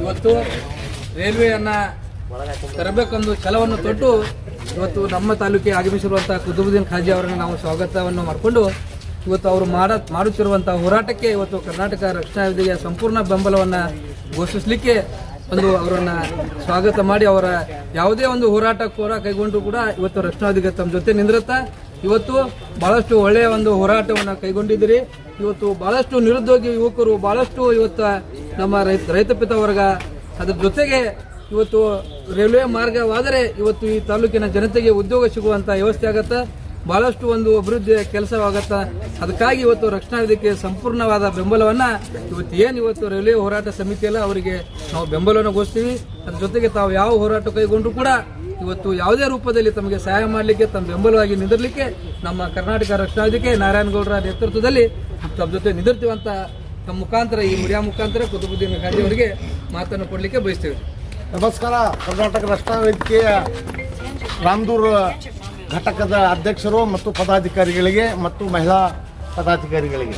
ಇವತ್ತು ರೈಲ್ವೆಯನ್ನು ತರಬೇಕೆಂದು ಛಲವನ್ನು ತೊಟ್ಟು ಇವತ್ತು ನಮ್ಮ ತಾಲೂಕಿಗೆ ಆಗಮಿಸಿರುವಂಥ ಕುದುಬುದ್ದೀನ್ ಖಾಜಿ ಅವರನ್ನು ನಾವು ಸ್ವಾಗತವನ್ನು ಮಾಡಿಕೊಂಡು ಇವತ್ತು ಅವರು ಮಾಡ ಮಾಡುತ್ತಿರುವಂತಹ ಹೋರಾಟಕ್ಕೆ ಇವತ್ತು ಕರ್ನಾಟಕ ರಕ್ಷಣಾ ವೇದಿಕೆಯ ಸಂಪೂರ್ಣ ಬೆಂಬಲವನ್ನು ಘೋಷಿಸಲಿಕ್ಕೆ ಒಂದು ಅವರನ್ನು ಸ್ವಾಗತ ಮಾಡಿ ಅವರ ಯಾವುದೇ ಒಂದು ಹೋರಾಟ ಕೋರ ಕೈಗೊಂಡು ಕೂಡ ಇವತ್ತು ರಕ್ಷಣಾ ತಮ್ಮ ಜೊತೆ ನಿಂದಿರುತ್ತಾ ಇವತ್ತು ಬಹಳಷ್ಟು ಒಳ್ಳೆಯ ಒಂದು ಹೋರಾಟವನ್ನು ಕೈಗೊಂಡಿದ್ದೀರಿ. ಇವತ್ತು ಬಹಳಷ್ಟು ನಿರುದ್ಯೋಗಿ ಯುವಕರು, ಬಹಳಷ್ಟು ಇವತ್ತು ನಮ್ಮ ರೈತ ರೈತಪಿತ ವರ್ಗ, ಅದರ ಜೊತೆಗೆ ಇವತ್ತು ರೈಲ್ವೆ ಮಾರ್ಗವಾದರೆ ಇವತ್ತು ಈ ತಾಲೂಕಿನ ಜನತೆಗೆ ಉದ್ಯೋಗ ಸಿಗುವಂತ ವ್ಯವಸ್ಥೆ ಆಗತ್ತೆ? ಬಹಳಷ್ಟು ಒಂದು ಅಭಿವೃದ್ಧಿಯ ಕೆಲಸವಾಗತ್ತ? ಅದಕ್ಕಾಗಿ ಇವತ್ತು ರಕ್ಷಣಾ ವೇದಿಕೆ ಸಂಪೂರ್ಣವಾದ ಬೆಂಬಲವನ್ನ ಇವತ್ತು ಏನು ಇವತ್ತು ರೈಲ್ವೆ ಹೋರಾಟ ಸಮಿತಿಯಲ್ಲ ಅವರಿಗೆ ನಾವು ಬೆಂಬಲವನ್ನು ಘೋಷಿಸ್ತೀವಿ. ಅದ್ರ ಜೊತೆಗೆ ತಾವು ಯಾವ ಹೋರಾಟ ಕೈಗೊಂಡ್ರು ಕೂಡ ಇವತ್ತು ಯಾವುದೇ ರೂಪದಲ್ಲಿ ತಮಗೆ ಸಹಾಯ ಮಾಡಲಿಕ್ಕೆ, ತಮ್ಮ ಬೆಂಬಲವಾಗಿ ನಿಂದಿರಲಿಕ್ಕೆ, ನಮ್ಮ ಕರ್ನಾಟಕ ರಕ್ಷಣಾ ನಾರಾಯಣ ನಾರಾಯಣಗೌಡರ ನೇತೃತ್ವದಲ್ಲಿ ತಮ್ಮ ಜೊತೆ ನಿಂದಿರ್ತೀವಂತ ತಮ್ಮ ಮುಖಾಂತರ, ಈ ಮುಡಿಯ ಮುಖಾಂತರ ಕುತುಬುದ್ದೀನ್ ಖಾದಿ ಅವರಿಗೆ ಮಾತನ್ನು ಕೊಡಲಿಕ್ಕೆ ಬಯಸ್ತೇವೆ. ನಮಸ್ಕಾರ. ಕರ್ನಾಟಕ ರಕ್ಷಣಾ ವೇದಿಕೆಯ ರಾಮದೂರ್ ಘಟಕದ ಅಧ್ಯಕ್ಷರು ಮತ್ತು ಪದಾಧಿಕಾರಿಗಳಿಗೆ ಮತ್ತು ಮಹಿಳಾ ಪದಾಧಿಕಾರಿಗಳಿಗೆ.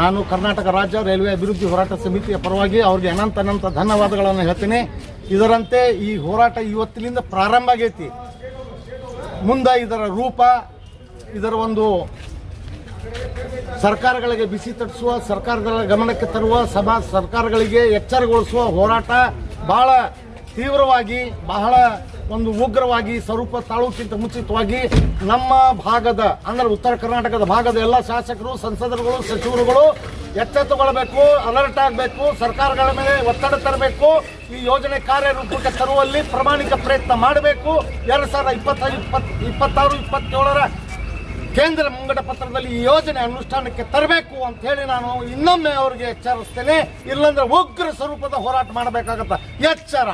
ನಾನು ಕರ್ನಾಟಕ ರಾಜ್ಯ ರೈಲ್ವೆ ಅಭಿವೃದ್ಧಿ ಹೋರಾಟ ಸಮಿತಿಯ ಪರವಾಗಿ ಅವ್ರಿಗೆ ಅನಂತ ಅನಂತ ಧನ್ಯವಾದಗಳನ್ನು ಹೇಳ್ತೀನಿ. ಇದರಂತೆ ಈ ಹೋರಾಟ ಇವತ್ತಿನಿಂದ ಪ್ರಾರಂಭ ಆಗೈತಿ. ಮುಂದೆ ಇದರ ರೂಪ, ಇದರ ಒಂದು ಸರ್ಕಾರಗಳಿಗೆ ಬಿಸಿ ತಟ್ಟಿಸುವ ಸರ್ಕಾರಗಳ ಗಮನಕ್ಕೆ ತರುವ, ಸಭಾ ಸರ್ಕಾರಗಳಿಗೆ ಎಚ್ಚರಗೊಳಿಸುವ ಹೋರಾಟ ಬಹಳ ತೀವ್ರವಾಗಿ, ಬಹಳ ಒಂದು ಉಗ್ರವಾಗಿ, ಸ್ವರೂಪ ತಾಳೂಕಿಂತ ಮುಂಚಿತವಾಗಿ ನಮ್ಮ ಭಾಗದ, ಅಂದ್ರೆ ಉತ್ತರ ಕರ್ನಾಟಕದ ಭಾಗದ ಎಲ್ಲ ಶಾಸಕರು, ಸಂಸದರುಗಳು, ಸಚಿವರುಗಳು ಎಚ್ಚೆತ್ತುಕೊಳ್ಬೇಕು ಅಲರ್ಟ್ ಆಗಬೇಕು, ಸರ್ಕಾರಗಳ ಮೇಲೆ ಒತ್ತಡ ತರಬೇಕು, ಈ ಯೋಜನೆ ಕಾರ್ಯರೂಪಕ್ಕೆ ತರುವಲ್ಲಿ ಪ್ರಾಮಾಣಿಕ ಪ್ರಯತ್ನ ಮಾಡಬೇಕು. ಎರಡು ಸಾವಿರದ ಇಪ್ಪತ್ತೈದು ಇಪ್ಪತ್ ಇಪ್ಪತ್ತಾರು, ಇಪ್ಪತ್ತೇಳರ ಕೇಂದ್ರ ಮುಂಗಡ ಪತ್ರದಲ್ಲಿ ಈ ಯೋಜನೆ ಅನುಷ್ಠಾನಕ್ಕೆ ತರಬೇಕು ಅಂತ ಹೇಳಿ ನಾನು ಇನ್ನೊಮ್ಮೆ ಅವರಿಗೆ ಎಚ್ಚರಿಸ್ತೇನೆ. ಇಲ್ಲಾಂದ್ರೆ ಉಗ್ರ ಸ್ವರೂಪದ ಹೋರಾಟ ಮಾಡಬೇಕಾಗತ್ತ. ಎಚ್ಚರ.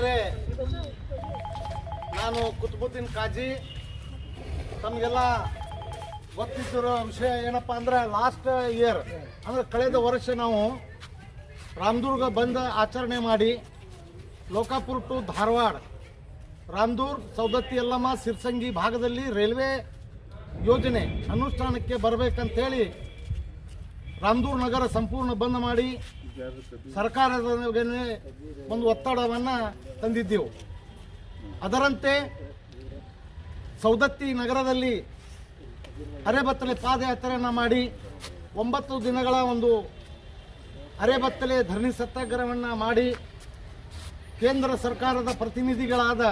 ಬೇರೆ ನಾನು ಕುತುಬುದ್ದೀನ್ ಕಾಜಿ, ತಮಗೆಲ್ಲ ಗೊತ್ತಿದ್ದಿರೋ ವಿಷಯ ಏನಪ್ಪ ಅಂದ್ರೆ ಲಾಸ್ಟ್ ಇಯರ್ ಅಂದ್ರೆ ಕಳೆದ ವರ್ಷ ನಾವು ರಾಮದುರ್ಗ ಬಂದ ಆಚರಣೆ ಮಾಡಿ ಲೋಕಾಪುರ್ ಟು ಧಾರವಾಡ, ರಾಮದೂರ್, ಸೌದತ್ತಿ ಯಲ್ಲಮ್ಮ, ಸಿರ್ಸಂಗಿ ಭಾಗದಲ್ಲಿ ರೈಲ್ವೆ ಯೋಜನೆ ಅನುಷ್ಠಾನಕ್ಕೆ ಬರಬೇಕಂತೇಳಿ ರಾಮದೂರ್ ನಗರ ಸಂಪೂರ್ಣ ಬಂದ್ ಮಾಡಿ ಸರ್ಕಾರದ ಒಂದು ಒತ್ತಡವನ್ನು ತಂದಿದ್ದೆವು. ಅದರಂತೆ ಸೌದತ್ತಿ ನಗರದಲ್ಲಿ ಅರೆಬತ್ತಲೆ ಪಾದಯಾತ್ರೆಯನ್ನು ಮಾಡಿ ಒಂಬತ್ತು ದಿನಗಳ ಒಂದು ಅರೆಬತ್ತಲೆ ಧರಣಿ ಸತ್ಯಾಗ್ರಹವನ್ನು ಮಾಡಿ ಕೇಂದ್ರ ಸರ್ಕಾರದ ಪ್ರತಿನಿಧಿಗಳಾದ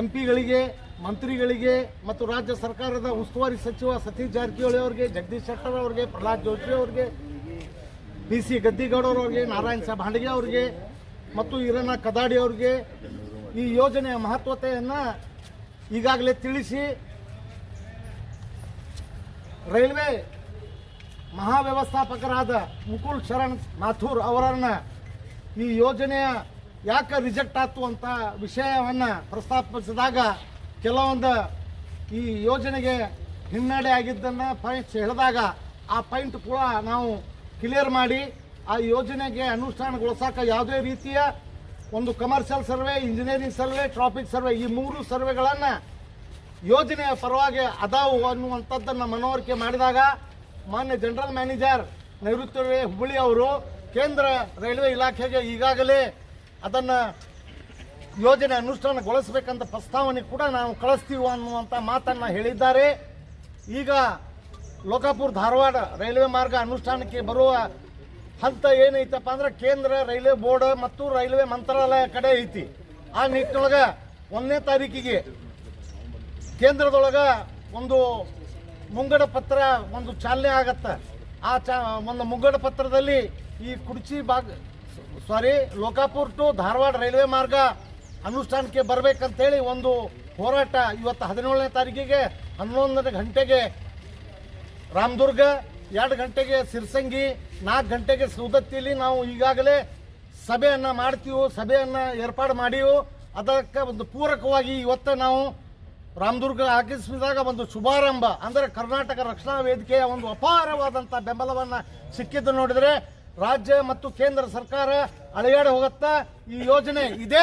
ಎಂ ಪಿಗಳಿಗೆ ಮಂತ್ರಿಗಳಿಗೆ ಮತ್ತು ರಾಜ್ಯ ಸರ್ಕಾರದ ಉಸ್ತುವಾರಿ ಸಚಿವ ಸತೀಶ್ ಜಾರಕಿಹೊಳಿ ಅವರಿಗೆ, ಜಗದೀಶ್ ಶೆಟ್ಟರ್ ಅವರಿಗೆ, ಪ್ರಹ್ಲಾದ್ ಜೋಶಿ ಅವರಿಗೆ, ಪಿ ಸಿ ಗದ್ದಿಗೌಡರವ್ರಿಗೆ ನಾರಾಯಣ ಸಾಬ್ ಹಾಂಡಿಗೆ ಅವರಿಗೆ ಮತ್ತು ಹಿರಣ್ಣ ಕದಾಡಿ ಅವರಿಗೆ ಈ ಯೋಜನೆಯ ಮಹತ್ವತೆಯನ್ನು ಈಗಾಗಲೇ ತಿಳಿಸಿ ರೈಲ್ವೆ ಮಹಾವ್ಯವಸ್ಥಾಪಕರಾದ ಮುಕುಲ್ ಶರಣ್ ಮಾಥೂರ್ ಅವರನ್ನ ಈ ಯೋಜನೆಯ ಯಾಕೆ ರಿಜೆಕ್ಟ್ ಆಯ್ತು ಅಂತ ವಿಷಯವನ್ನು ಪ್ರಸ್ತಾಪಿಸಿದಾಗ ಕೆಲವೊಂದು ಈ ಯೋಜನೆಗೆ ಹಿನ್ನಡೆ ಆಗಿದ್ದನ್ನು ಪಾಯಿಂಟ್ಸ್ ಹೇಳಿದಾಗ ಆ ಪಾಯಿಂಟ್ ಕೂಡ ನಾವು ಕ್ಲಿಯರ್ ಮಾಡಿ ಆ ಯೋಜನೆಗೆ ಅನುಷ್ಠಾನಗೊಳಿಸೋಕೆ ಯಾವುದೇ ರೀತಿಯ ಒಂದು commercial survey engineering survey traffic survey ಈ ಮೂರು ಸರ್ವೆಗಳನ್ನು ಯೋಜನೆಯ ಪರವಾಗಿ ಅದಾವು ಅನ್ನುವಂಥದ್ದನ್ನು ಮನವರಿಕೆ ಮಾಡಿದಾಗ ಮಾನ್ಯ ಜನರಲ್ ಮ್ಯಾನೇಜರ್ ನೈಋತ್ಯ ಹುಬ್ಬಳ್ಳಿ ಅವರು ಕೇಂದ್ರ ರೈಲ್ವೆ ಇಲಾಖೆಗೆ ಈಗಾಗಲೇ ಅದನ್ನು ಯೋಜನೆ ಅನುಷ್ಠಾನಗೊಳಿಸಬೇಕಂತ ಪ್ರಸ್ತಾವನೆ ಕೂಡ ನಾವು ಕಳಿಸ್ತೀವಿ ಅನ್ನುವಂಥ ಮಾತನ್ನು ಹೇಳಿದ್ದಾರೆ. ಈಗ ಲೋಕಾಪುರ ಧಾರವಾಡ ರೈಲ್ವೆ ಮಾರ್ಗ ಅನುಷ್ಠಾನಕ್ಕೆ ಬರುವ ಹಂತ ಏನೈತಪ್ಪ ಅಂದ್ರೆ ಕೇಂದ್ರ ರೈಲ್ವೆ ಬೋರ್ಡ್ ಮತ್ತು ರೈಲ್ವೆ ಮಂತ್ರಾಲಯ ಕಡೆ ಐತಿ. ಆ ನಿಟ್ಟಿನೊಳಗೆ ಒಂದನೇ ತಾರೀಕಿಗೆ ಕೇಂದ್ರದೊಳಗೆ ಒಂದು ಮುಂಗಡ ಪತ್ರ, ಒಂದು ಚಾಲನೆ ಆಗತ್ತೆ. ಆ ಚಾ, ಒಂದು ಮುಂಗಡ ಪತ್ರದಲ್ಲಿ ಈ ಕುರ್ಚಿ ಭಾಗ sorry Lokapur to Dharwad railway ಮಾರ್ಗ ಅನುಷ್ಠಾನಕ್ಕೆ ಬರಬೇಕಂತೇಳಿ ಒಂದು ಹೋರಾಟ ಇವತ್ತು ಹದಿನೇಳನೇ ತಾರೀಕಿಗೆ ಹನ್ನೊಂದನೇ ಗಂಟೆಗೆ ರಾಮದುರ್ಗ ಎರಡು ಗಂಟೆಗೆ ಸಿರ್ಸಂಗಿ, ನಾಲ್ಕು ಗಂಟೆಗೆ ಸೌದತ್ತಿಲಿ ನಾವು ಈಗಾಗಲೇ ಸಭೆಯನ್ನು ಮಾಡ್ತೀವಿ, ಸಭೆಯನ್ನು ಏರ್ಪಾಡು ಮಾಡೀವು, ಅದಕ್ಕೆ ಒಂದು ಪೂರಕವಾಗಿ ಇವತ್ತು ನಾವು ರಾಮದುರ್ಗ ಆಗಮಿಸಿದಾಗ ಒಂದು ಶುಭಾರಂಭ, ಅಂದರೆ ಕರ್ನಾಟಕ ರಕ್ಷಣಾ ವೇದಿಕೆಯ ಒಂದು ಅಪಾರವಾದಂಥ ಬೆಂಬಲವನ್ನು ಸಿಕ್ಕಿದ್ದು ನೋಡಿದರೆ ರಾಜ್ಯ ಮತ್ತು ಕೇಂದ್ರ ಸರ್ಕಾರ ಅಳೆಯಾಡಿ ಹೋಗುತ್ತಾ ಈ ಯೋಜನೆ ಇದೇ.